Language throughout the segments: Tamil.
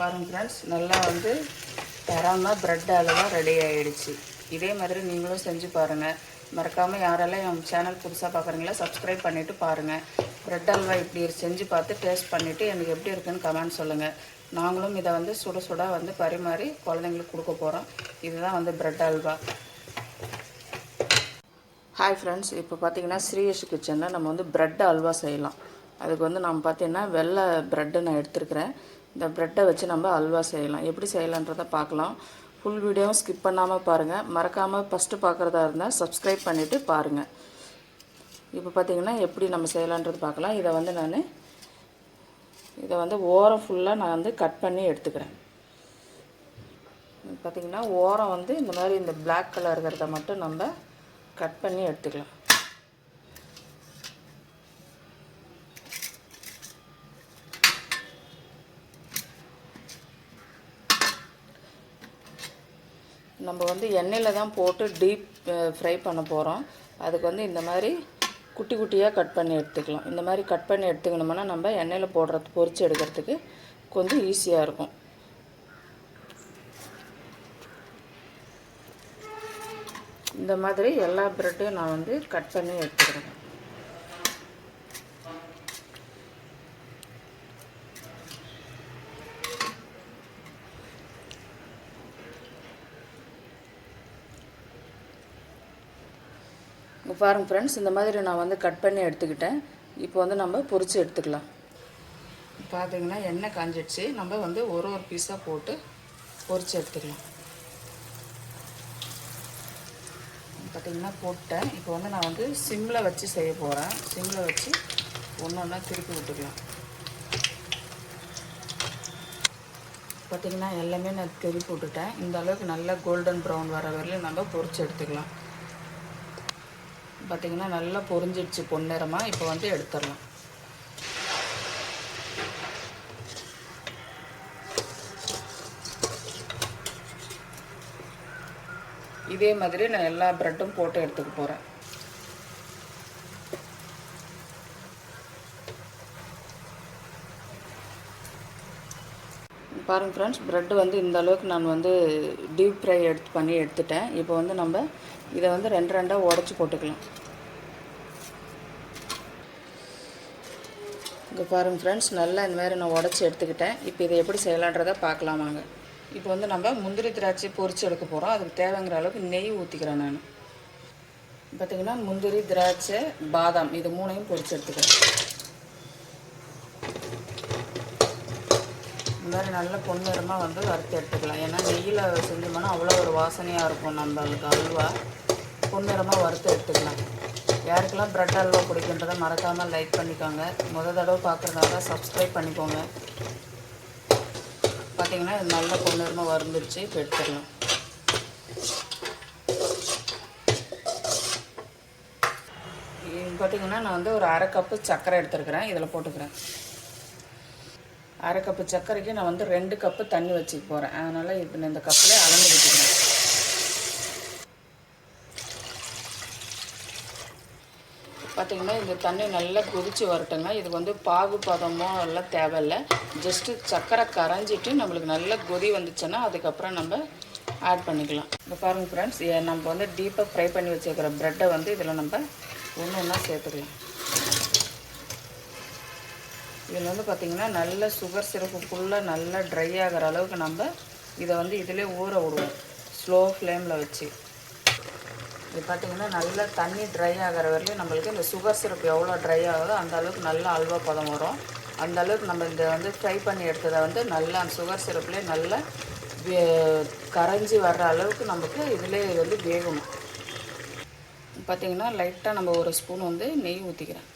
பாருங்கள் ஃப்ரெண்ட்ஸ் நல்லா வந்து தரமாக ப்ரெட் அல்வா ரெடி ஆகிடுச்சு இதே மாதிரி நீங்களும் செஞ்சு பாருங்கள் மறக்காமல் யாரெல்லாம் என் சேனல் புதுசாக பார்க்குறீங்களா சப்ஸ்கிரைப் பண்ணிவிட்டு பாருங்கள் ப்ரெட் அல்வா இப்படி செஞ்சு பார்த்து டேஸ்ட் பண்ணிவிட்டு எனக்கு எப்படி இருக்குன்னு கமெண்ட் சொல்லுங்கள் நாங்களும் இதை வந்து சுட சுட வந்து பரிமாறி குழந்தைங்களுக்கு கொடுக்க போகிறோம் இதுதான் வந்து ப்ரெட் அல்வா. ஹாய் ஃப்ரெண்ட்ஸ் இப்போ பார்த்தீங்கன்னா ஸ்ரீயஷ் கிச்சனில் நம்ம வந்து ப்ரெட் அல்வா செய்யலாம். அதுக்கு வந்து நம்ம பார்த்தீங்கன்னா வெள்ளை ப்ரெட்டு நான் எடுத்துருக்கிறேன். இந்த ப்ரெட்டை வச்சு நம்ம அல்வா செய்யலாம். எப்படி செய்யலான்றதை பார்க்கலாம். ஃபுல் வீடியோவும் ஸ்கிப் பண்ணாமல் பாருங்கள் மறக்காமல் ஃபஸ்ட்டு பார்க்குறதா இருந்தால் சப்ஸ்கிரைப் பண்ணிவிட்டு பாருங்கள் இப்போ பார்த்திங்கன்னா எப்படி நம்ம செய்யலான்றது பார்க்கலாம். இதை வந்து நான் இதை வந்து ஓரம் ஃபுல்லாக நான் வந்து கட் பண்ணி எடுத்துக்கிறேன். பார்த்திங்கன்னா ஓரம் வந்து இந்த மாதிரி இந்த பிளாக் கலர் இருக்கிறத மட்டும் நம்ம கட் பண்ணி எடுத்துக்கலாம். நம்ம வந்து எண்ணெயில் தான் போட்டு டீப் ஃப்ரை பண்ண போகிறோம் அதுக்கு வந்து இந்த மாதிரி குட்டி குட்டியாக கட் பண்ணி எடுத்துக்கலாம். இந்த மாதிரி கட் பண்ணி எடுத்துக்கணும்னா நம்ம எண்ணெயில் போடுறது பொறிச்சு எடுக்கிறதுக்கு கொஞ்சம் ஈஸியாக இருக்கும். இந்த மாதிரி எல்லா ப்ரெட்டையும் நான் வந்து கட் பண்ணி எடுத்துக்கிறேன். இப்போ பாருங்கள் ஃப்ரெண்ட்ஸ் இந்த மாதிரி நான் வந்து கட் பண்ணி எடுத்துக்கிட்டேன். இப்போ வந்து நம்ம பொறிச்சு எடுத்துக்கலாம். பார்த்தீங்கன்னா எண்ணெய் காஞ்சிடுச்சு. நம்ம வந்து ஒரு ஒரு பீஸாக போட்டு பொறிச்சு எடுத்துக்கலாம். பார்த்தீங்கன்னா போட்டேன். இப்போ வந்து நான் வந்து சிம்மில் வச்சு செய்ய போகிறேன் சிம்மில் வச்சு ஒன்று ஒன்றா திருப்பி விட்டுக்கலாம். பார்த்தீங்கன்னா எல்லாமே நான் திருப்பி விட்டுட்டேன். இந்த அளவுக்கு நல்லா கோல்டன் ப்ரௌன் வர வரையிலும் நம்ம பொறிச்சு எடுத்துக்கலாம். பார்த்திங்கன்னா நல்லா பொரிஞ்சிடுச்சு பொன்னிறமாக இப்போ வந்து எடுத்துடலாம். இதே மாதிரி நான் எல்லா ப்ரெட்டும் போட்டு எடுத்துக்க போகிறேன் பாருங்கள் ஃப்ரெண்ட்ஸ் ப்ரெட்டு வந்து இந்த அளவுக்கு நான் வந்து டீப் ஃப்ரை எடுத்து பண்ணி எடுத்துட்டேன். இப்போ வந்து நம்ம இதை வந்து ரெண்டு ரெண்டாக உடச்சி போட்டுக்கலாம். இங்கே பாருங்கள் ஃப்ரெண்ட்ஸ் நல்லா இந்த மாதிரி நான் உடச்சி எடுத்துக்கிட்டேன். இப்போ இதை எப்படி செய்யலான்றதை பார்க்கலாமாங்க இப்போ வந்து நம்ம முந்திரி திராட்சை பொறிச்சு எடுக்க போகிறோம் அதுக்கு தேவைங்கிற அளவுக்கு நெய் ஊற்றிக்கிறேன் நான். பார்த்திங்கன்னா முந்திரி திராட்சை பாதாம் இது மூணையும் பொறிச்சு எடுத்துக்கிறேன். மாதிரி நல்ல பொன்னிறமாக வந்து வறுத்து எடுத்துக்கலாம். ஏன்னா நெய்யில் செஞ்சோம்னா அவ்வளோ ஒரு வாசனையாக இருக்கும் நம்மளுக்கு அல்வா. பொன்னிறமாக வறுத்து எடுத்துக்கலாம். யாருக்கெல்லாம் ப்ரெட் அல்வா பிடிக்குன்றதை மறக்காமல் லைக் பண்ணிக்கோங்க. முத தடவை பார்க்குறதால சப்ஸ்கிரைப் பண்ணிக்கோங்க. பார்த்தீங்கன்னா இது நல்ல பொன்னிறமாக வறுந்துருச்சு. இப்போ எடுத்துடலாம் பார்த்தீங்கன்னா நான் வந்து ஒரு அரை கப்பு சர்க்கரை எடுத்துருக்கிறேன். இதில் போட்டுக்கிறேன். அரை கப்பு சர்க்கரைக்கு நான் வந்து ரெண்டு கப்பு தண்ணி வச்சுக்க போகிறேன் அதனால் இப்போ இந்த கப்பில் அளந்து வச்சுக்கிறேன் பார்த்தீங்கன்னா இந்த தண்ணி நல்லா கொதித்து வரட்டுங்க. இது வந்து பாகு பதமோ எல்லாம் தேவையில்லை. ஜஸ்ட்டு சர்க்கரை கரைஞ்சிட்டு நம்மளுக்கு நல்ல கொதி வந்துச்சுன்னா அதுக்கப்புறம் நம்ம ஆட் பண்ணிக்கலாம். இப்போ பாருங்கள் ஃப்ரெண்ட்ஸ் நம்ம வந்து டீப்பாக ஃப்ரை பண்ணி வச்சுருக்கிற ப்ரெட்டை வந்து இதில் நம்ம ஒன்று ஒன்றா சேர்த்துக்கலாம். இதில் வந்து பார்த்திங்கன்னா நல்ல சுகர் சிரப்புக்குள்ளே நல்லா ட்ரை ஆகிற அளவுக்கு நம்ம இதை வந்து இதிலே ஊற விடுவோம். ஸ்லோ ஃப்ளேமில் வச்சு. இது பார்த்திங்கன்னா நல்லா தண்ணி ட்ரை ஆகிற வரையிலும் நம்மளுக்கு இந்த சுகர் சிரப் எவ்வளோ ட்ரை ஆகுதோ அந்த அளவுக்கு நல்ல அல்வா பதம் வரும். அந்த அளவுக்கு நம்ம இந்த வந்து ஃப்ரை பண்ணி எடுத்ததை வந்து நல்லா அந்த சுகர் சிரப்லேயே நல்லா வே- கரைஞ்சி வர்ற அளவுக்கு நமக்கு இதிலே வந்து வேகணும். பார்த்திங்கன்னா லைட்டாக நம்ம ஒரு ஸ்பூன் வந்து நெய் ஊற்றிக்கிறேன்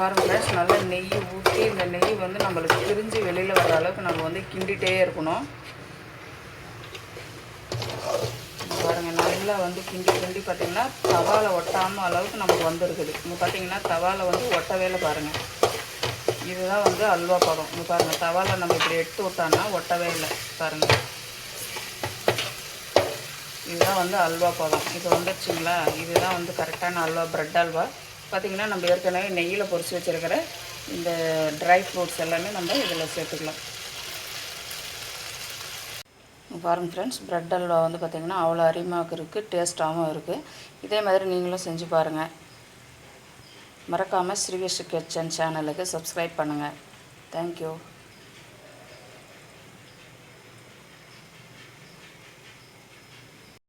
பாருங்கள் நல்லா நெய் ஊற்றி இந்த நெய் வந்து நம்மளுக்கு பிரிஞ்சு வெளியில் வர அளவுக்கு நம்ம வந்து கிண்டிகிட்டே இருக்கணும். பாருங்கள் நல்லா வந்து கிண்டி கிண்டி பார்த்தீங்கன்னா தவால ஒட்டாமல் அளவுக்கு நமக்கு வந்துருக்குது. இங்கே பார்த்தீங்கன்னா தவாலை வந்து ஒட்டவே இல்லை பாருங்கள் இதுதான் வந்து அல்வா பதம். இங்கே பாருங்கள் தவாலை நம்ம இப்படி எடுத்து விட்டோன்னா ஒட்டவே இல்லை பாருங்கள் இதுதான் வந்து அல்வா பதம். இது வந்துடுச்சுங்களா இதுதான் வந்து கரெக்டான அல்வா ப்ரெட் அல்வா. பார்த்தீங்கன்னா நம்ம ஏற்கனவே நெய்யில் பொறிச்சு வச்சுருக்கிற இந்த ட்ரை ஃப்ரூட்ஸ் எல்லாமே நம்ம இதில் சேர்த்துக்கலாம். பாருங்கள் ஃப்ரெண்ட்ஸ் ப்ரெட் அல்வா வந்து பார்த்திங்கன்னா அவ்வளோ அருமையாக இருக்குது டேஸ்ட்டாகவும் இருக்குது இதே மாதிரி நீங்களும் செஞ்சு பாருங்கள் மறக்காமல் ஸ்ரீவிஷ் கிச்சன் சேனலுக்கு சப்ஸ்கிரைப் பண்ணுங்கள் தேங்க்யூ